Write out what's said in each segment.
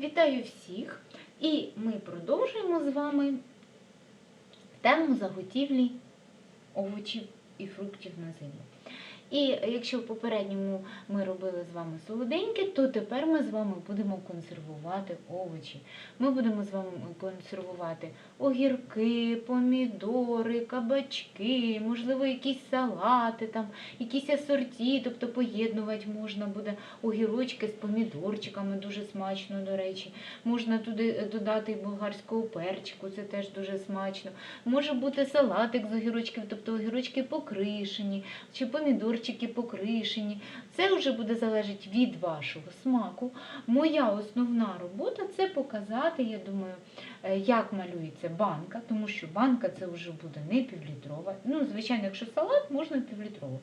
Вітаю всіх! І ми продовжуємо з вами тему заготівлі овочів і фруктів на зиму. І якщо в попередньому ми робили з вами солоденьке, то тепер ми з вами будемо консервувати овочі. Ми будемо з вами консервувати огірки, помідори, кабачки, можливо, якісь салати, там, якісь асорті, тобто поєднувати можна буде огірочки з помідорчиками, дуже смачно, до речі. Можна туди додати і болгарського перчику, це теж дуже смачно. Може бути салатик з огірочків, тобто огірочки покришені, чи помідорчики покришені. Це вже буде залежати від вашого смаку. Моя основна робота це показати, я думаю, е, як малюється банка, тому що банка це вже буде не півлітрова. Ну, звичайно, якщо салат, можна півлітрову.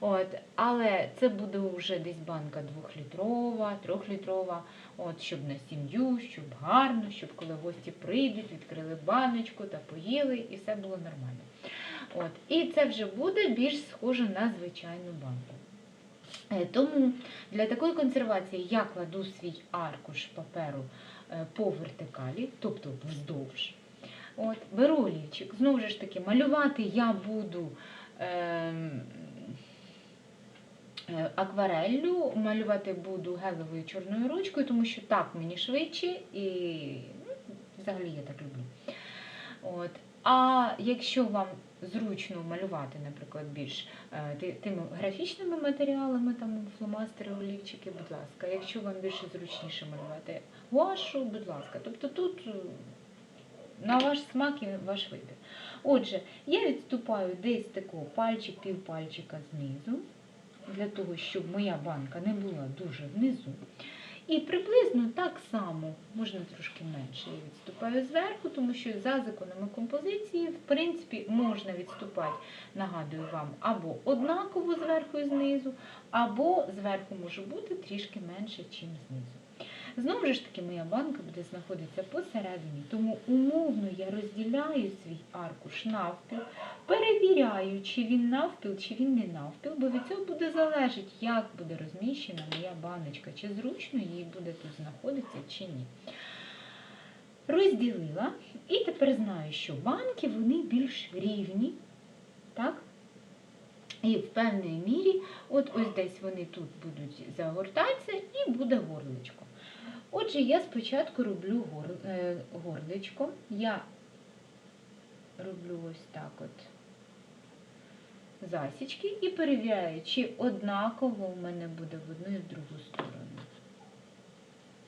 От, але це буде вже десь банка двохлітрова, трьохлітрова, от, щоб на сім'ю, щоб гарно, щоб коли гості прийдуть, відкрили баночку та поїли, і все було нормально. От, і це вже буде більш схоже на звичайну банку. Е, Тому для такої консервації я кладу свій аркуш паперу е, по вертикалі, тобто вздовж. От, беру олівчик. Знову ж таки, малювати я буду ем, е, аквареллю, малювати буду гелевою чорною ручкою, тому що так мені швидше і ну, взагалі я так люблю. От. А якщо вам зручно малювати, наприклад, більш е, тими графічними матеріалами, там фломастери, олівчики, будь ласка. Якщо вам більше зручніше малювати гуашу, будь ласка. Тобто тут е, на ваш смак і ваш вибір. Отже, я відступаю десь такого пальчик, півпальчика знизу, для того, щоб моя банка не була дуже внизу. І приблизно так само, можна трошки менше, я відступаю зверху, тому що за законами композиції, в принципі, можна відступати, нагадую вам, або однаково зверху і знизу, або зверху може бути трішки менше, ніж знизу. Знову ж таки, моя банка буде знаходитися посередині, тому умовно я розділяю свій аркуш навпіл, перевіряю, чи він навпіл, чи він не навпіл, бо від цього буде залежати, як буде розміщена моя баночка, чи зручно їй буде тут знаходитися, чи ні. Розділила, і тепер знаю, що банки вони більш рівні, так? І в певній мірі, от ось десь вони тут будуть загортатися і буде горличко. Отже, я спочатку роблю е, горличко. Я роблю ось так от засічки і перевіряю, чи однаково у мене буде в одну і в другу сторону.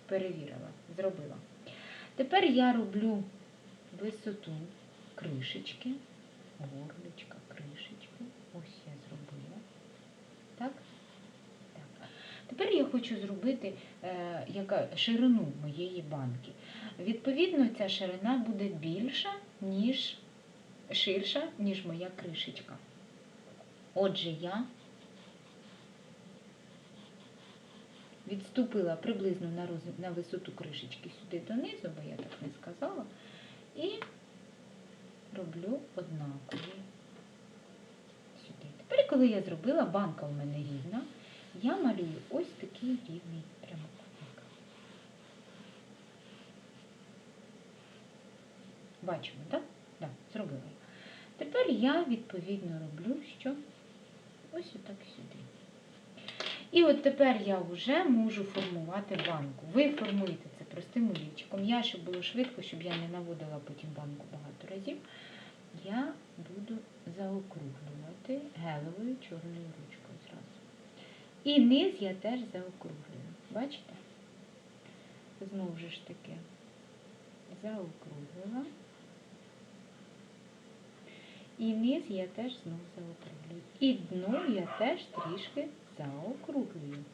Перевірила, зробила. Тепер я роблю висоту кришечки, горличка, кришечки. Ось я зробила. Так? Так. Тепер я хочу зробити е, яка, ширину моєї банки. Відповідно, ця ширина буде більша, ніж ширша, ніж моя кришечка. Отже, я відступила приблизно на, роз... на висоту кришечки сюди донизу, бо я так не сказала, і роблю однакові сюди. Тепер, коли я зробила, банка в мене рівна, я малюю ось такий рівний прямокутник. Бачимо, так? Так, зробила. Тепер я відповідно роблю, що ось отак сюди. І от тепер я вже можу формувати банку. Ви формуєте це простим олівчиком. Я, щоб було швидко, щоб я не наводила потім банку багато разів, я буду заокруглювати гелевою чорною ручкою. І низ я теж заокруглюю. Бачите? Знову ж таки заокруглила. І низ я теж знову заокруглюю. І дно я теж трішки заокруглюю.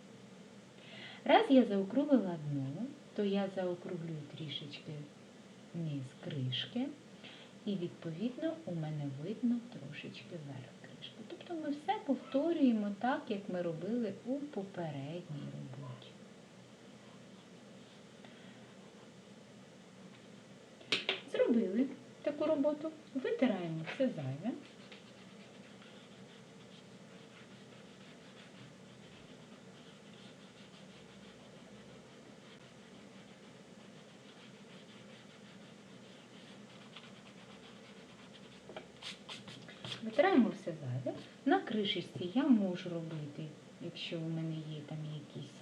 Раз я заокруглила дно, то я заокруглюю трішечки низ кришки. І відповідно у мене видно трошечки верх кришки. Тобто ми все повторюємо так, як ми робили у попередній роботі. Зробили таку роботу, витираємо все зайве. Витираємо все зайве. На кришечці я можу робити, якщо у мене є там якісь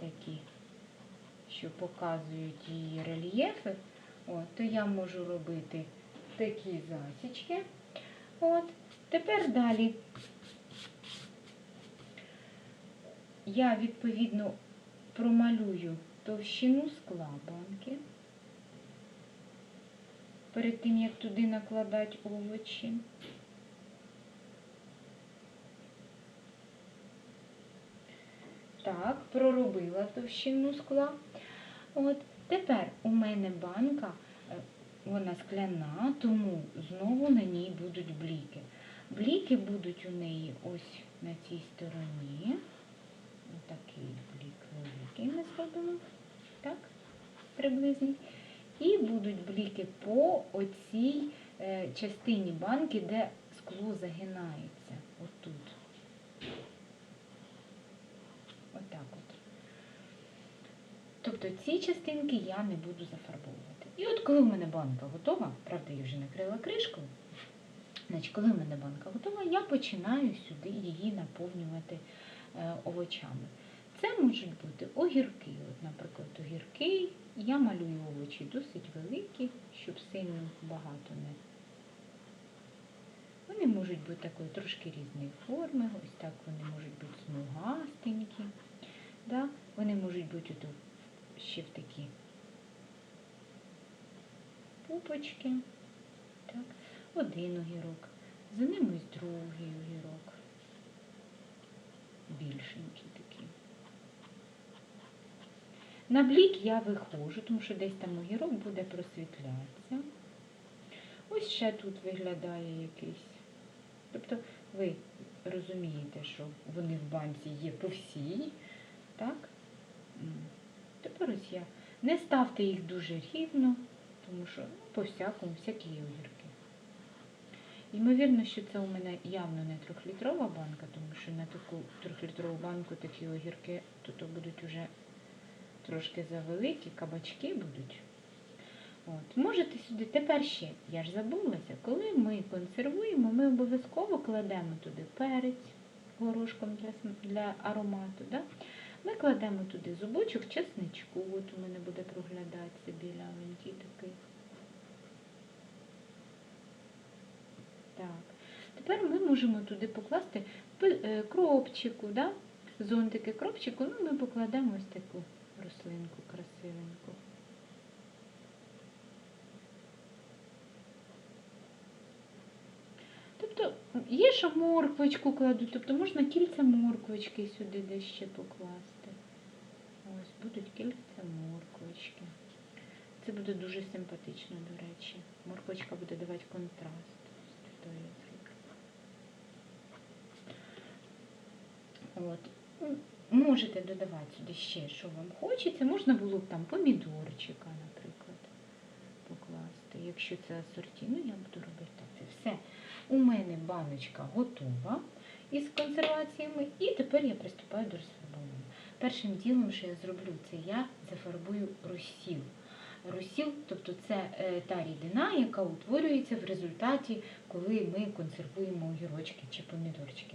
такі, що показують її рельєфи, от, то я можу робити такі засічки. От. Тепер далі я відповідно промалюю товщину скла банки. Перед тим, як туди накладати овочі. Так, проробила товщину скла. От. Тепер у мене банка, е, вона скляна, тому знову на ній будуть бліки. Бліки будуть у неї ось на цій стороні. Отакий блік великий ми зробимо. Так, приблизно. І будуть бліки по оцій е, частині банки, де скло загинається. Отут. Отак от. Тобто ці частинки я не буду зафарбовувати. І от коли в мене банка готова, правда, я вже накрила кришкою, значить, коли в мене банка готова, я починаю сюди її наповнювати е, овочами. Це можуть бути огірки. От, наприклад, огірки. Я малюю овочі досить великі, щоб сильно багато не. Вони можуть бути такої трошки різної форми, ось так вони можуть бути смугастенькі. Да? Вони можуть бути ще в такі пупочки. Так? Один огірок. За ним ось другий огірок. Більшенький такий. На блік я виходжу, тому що десь там огірок буде просвітлятися. Ось ще тут виглядає якийсь. Тобто ви розумієте, що вони в банці є по всій. Так? Я. Не ставте їх дуже рівно, тому що ну, по всякому, всякі огірки. Ймовірно, що це у мене явно не трьохлітрова банка, тому що на таку трьохлітрову банку такі огірки то будуть вже трошки завеликі, кабачки будуть. От. Можете сюди, тепер ще, я ж забулася, коли ми консервуємо, ми обов'язково кладемо туди перець горошком для, для аромату. Да? Ми кладемо туди зубочок чесничку, от у мене буде проглядатися білявенький такий. Так. Тепер ми можемо туди покласти е, кропчику, да? зонтики кропчику, ну ми покладемо ось таку рослинку красивеньку. Тобто є, що морквочку кладуть, тобто можна кільця морквочки сюди десь ще покласти. Ось будуть кільця морквочки. Це буде дуже симпатично, до речі. Морквочка буде давати контраст. Тут я. От. Можете додавати сюди ще, що вам хочеться. Можна було б там помідорчика, наприклад, покласти. Якщо це асорті, ну я буду робити. Це все. У мене баночка готова із консерваціями, і тепер я приступаю до розфарбування. Першим ділом, що я зроблю, це я зафарбую розсіл. Розсіл, тобто це е, та рідина, яка утворюється в результаті, коли ми консервуємо огірочки чи помідорчики.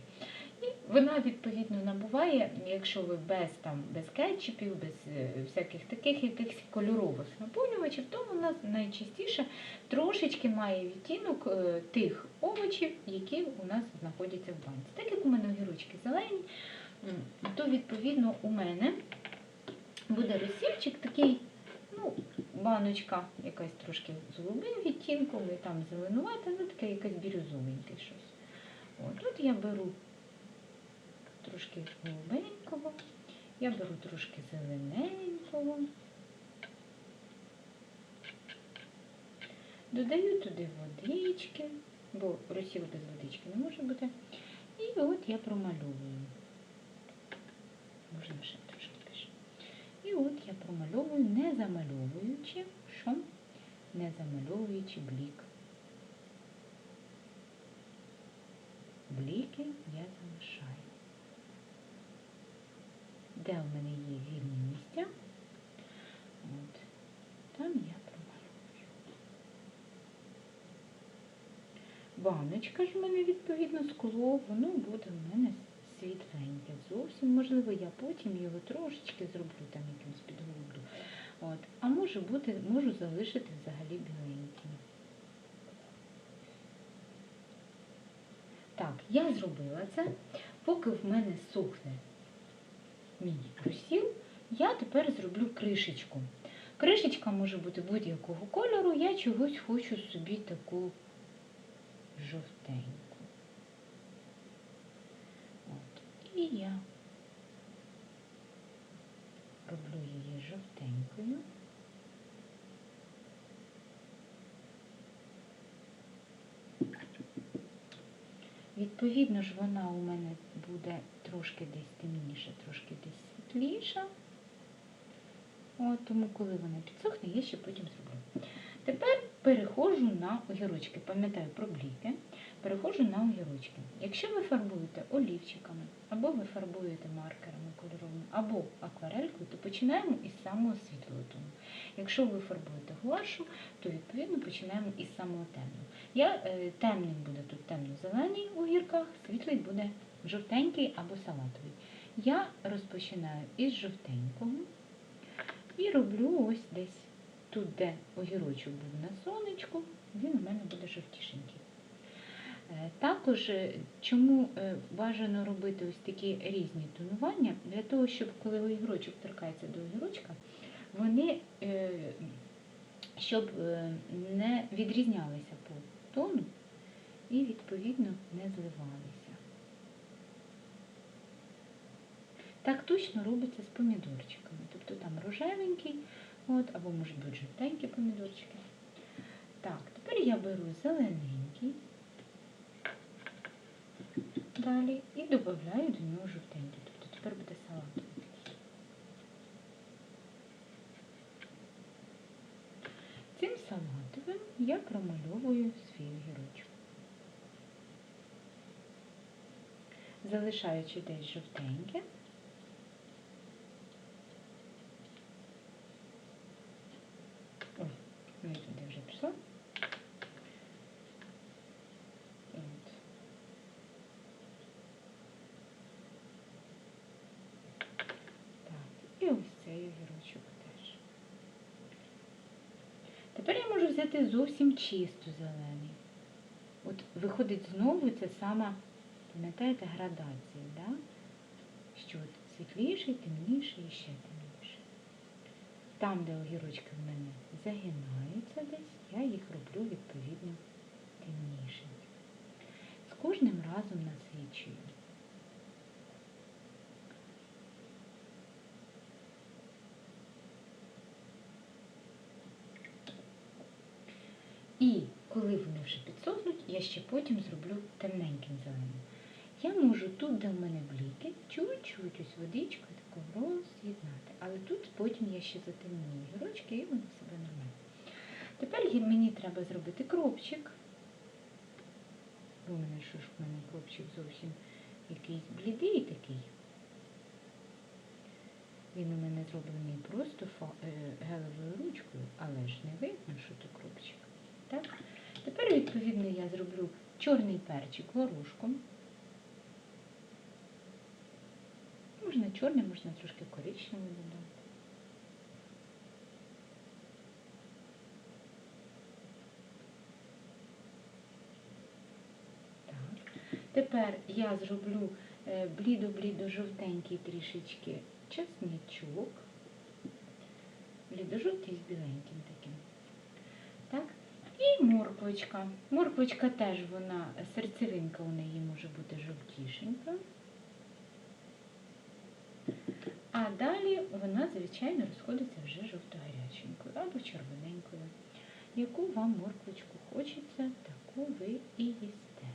Вона відповідно набуває, якщо ви без там без кетчупів, без е, всяких таких якихось кольорових наповнювачів, то вона найчастіше трошечки має відтінок е, тих овочів, які у нас знаходяться в банці. Так як у мене огірочки зелені, то відповідно у мене буде розсільчик такий, ну, баночка якась трошки з голубим відтінком, і там зеленувата, ну таке якесь бірюзовеньке щось. От, тут я беру трошки голубенького, я беру трошки зелененького. Додаю туди водички, бо розсіл без водички не може бути. І от я промальовую. Можна ще трошки більше. І от я промальовую, не замальовуючи, що? Не замальовуючи блік. Бліки я залишаю. Де в мене є вільні місця, от, там я промалюю. баночка ж в мене відповідно скло, воно буде в мене світленьке. Зовсім можливо, я потім його трошечки зроблю там якимось підголублю. От. А може бути, можу залишити взагалі біленьким. Так, я зробила це. Поки в мене сохне мій розсіл, я тепер зроблю кришечку. Кришечка може бути будь-якого кольору, я чогось хочу собі таку жовтеньку. От. І я роблю її жовтенькою. Відповідно ж, вона у мене буде трошки десь темніша, трошки десь світліша. От, тому, коли вона підсохне, я ще потім зроблю. Тепер переходжу на огірочки. Пам'ятаю про бліки. Переходжу на огірочки. Якщо ви фарбуєте олівчиками, або ви фарбуєте маркерами кольоровими, або акварелькою, то починаємо із самого світлого тону. Якщо ви фарбуєте гуашу, то відповідно починаємо із самого темного. Я, е, темним буде тут темно-зелений у гірках, світлий буде жовтенький або салатовий. Я розпочинаю із жовтенького і роблю ось десь тут, де огірочок був на сонечку, він у мене буде жовтішенький. Е, Також е, чому е, бажано робити ось такі різні тонування, для того, щоб коли огірочок торкається до огірочка, вони щоб не відрізнялися по тону і відповідно не зливалися. Так точно робиться з помідорчиками. Тобто там рожевенький, от, або може бути жовтенькі помідорчики. Так, тепер я беру зелененький далі і додаю до нього жовтенький. Тобто тепер буде салат. Цим салатовим я промальовую свій огірочок. Залишаючи десь жовтеньке. Ой, ну і туди вже пішло. От. Так, і ось цей огірочок теж. Тепер я можу взяти зовсім чисто зелений. От виходить знову це сама, пам'ятаєте, градація, да? що от світліший, темніший і ще темніший. Там, де огірочки в мене загинаються десь, я їх роблю відповідно темнішими. З кожним разом насичую. І коли вони вже підсохнуть, я ще потім зроблю темненьким зеленим. Я можу тут, де в мене бліки, чуть-чуть ось водичкою таку роз'єднати. Але тут потім я ще затемнюю гірочки і вони себе нормально. Тепер мені треба зробити кропчик. Бо в мене що ж в мене кропчик зовсім якийсь блідий такий. Він у мене зроблений просто фа- е, гелевою ручкою, але ж не видно, що то кропчик. Так? Тепер, відповідно, я зроблю чорний перчик горошком. Можна чорний, можна трошки коричневий додати. Тепер я зроблю е, блідо-блідо-жовтенький трішечки чесничок. Блідо-жовтий з біленьким морквочка. Морквочка теж вона, серцевинка у неї може бути жовтішенька. А далі вона, звичайно, розходиться вже жовто-гаряченькою або червоненькою. Яку вам морквочку хочеться, таку ви і їсте.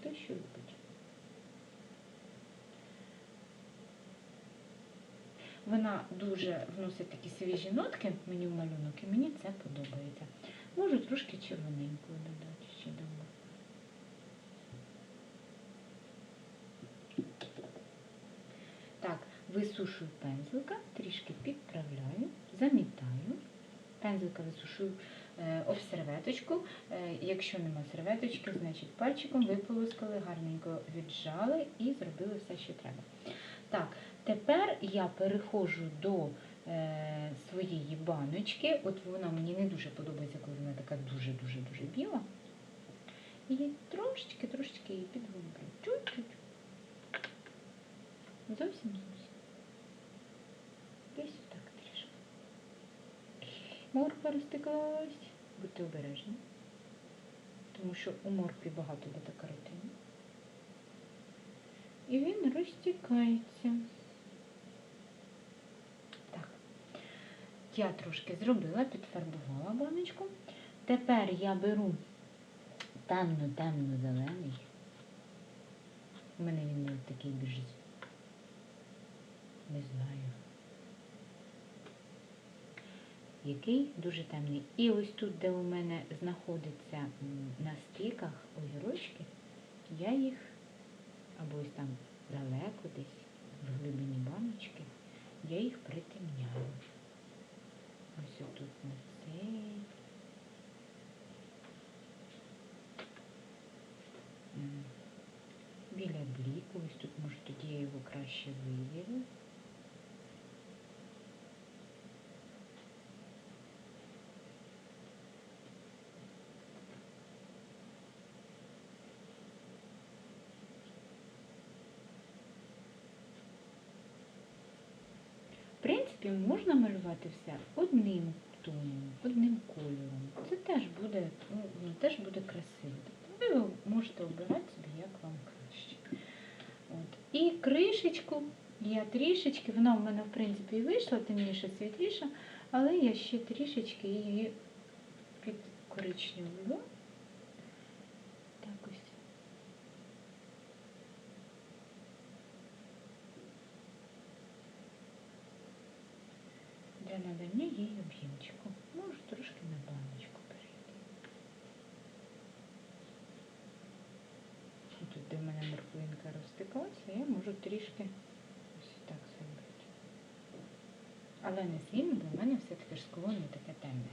Хто що любить. Вона дуже вносить такі свіжі нотки мені в малюнок, і мені це подобається. Можу трошки червоненькою додати ще до моркви. Так, висушую пензлика, трішки підправляю, замітаю. Пензлика висушую е, об серветочку. Е, Якщо нема серветочки, значить пальчиком виполоскали, гарненько віджали і зробили все, що треба. Так, тепер я переходжу до е, своєї баночки. От вона мені не дуже подобається, коли вона така дуже-дуже-дуже біла. І трошечки, трошечки її підглублю. Чуть-чуть. Зовсім зовсім. Десь так трішки. Морква розтикалась. Будьте обережні. Тому що у моркві багато бета-каротину. І він розтікається. Так. Я трошки зробила, підфарбувала баночку. Тепер я беру темно-темно-зелений. У мене він не такий більш, не знаю, який дуже темний. І ось тут, де у мене знаходиться на стіках огірочки, я їх або ось там далеко десь, в глибині баночки, я їх притемняю. Ось отут на цей. Біля бліку, ось тут, може, тоді я його краще вивірю. В принципі, можна малювати все одним тоном, одним кольором. Це теж буде, ну, теж буде красиво. Тобто ви можете обирати собі, як вам краще. От. І кришечку я трішечки, вона в мене в принципі і вийшла, темніше світліша, але я ще трішечки її підкоричневую. Так ось. Для надання їй об'ємчику. Можу трошки на баночку перейти. І Тут, де в мене морквинка розтеклася, я можу трішки ось так зробити. Але не сильно, бо в мене все-таки ж скло не таке темне.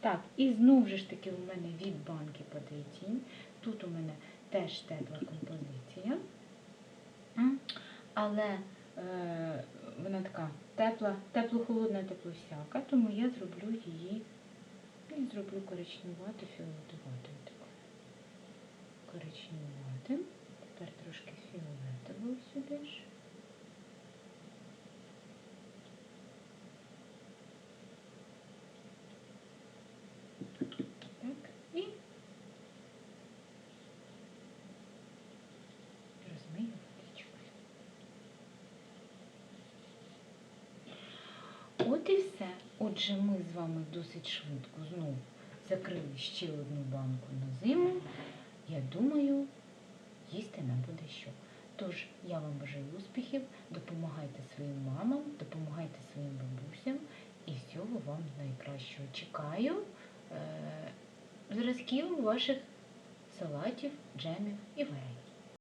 Так, і знову ж таки у мене від банки падає тінь. Тут у мене теж тепла композиція. Але е, вона така тепла, тепло-холодна, тепло-сяка, тому я зроблю її і зроблю коричневату, фіолетовату. Коричневатим. Тепер трошки фіолетового сюди ж. Так, і розмию водичкою. От і все. Отже, ми з вами досить швидко знову закрили ще одну банку на зиму. Я думаю, їсти нам буде що. Тож я вам бажаю успіхів, допомагайте своїм мамам, допомагайте своїм бабусям і всього вам найкращого. Чекаю е- зразків ваших салатів, джемів і варень.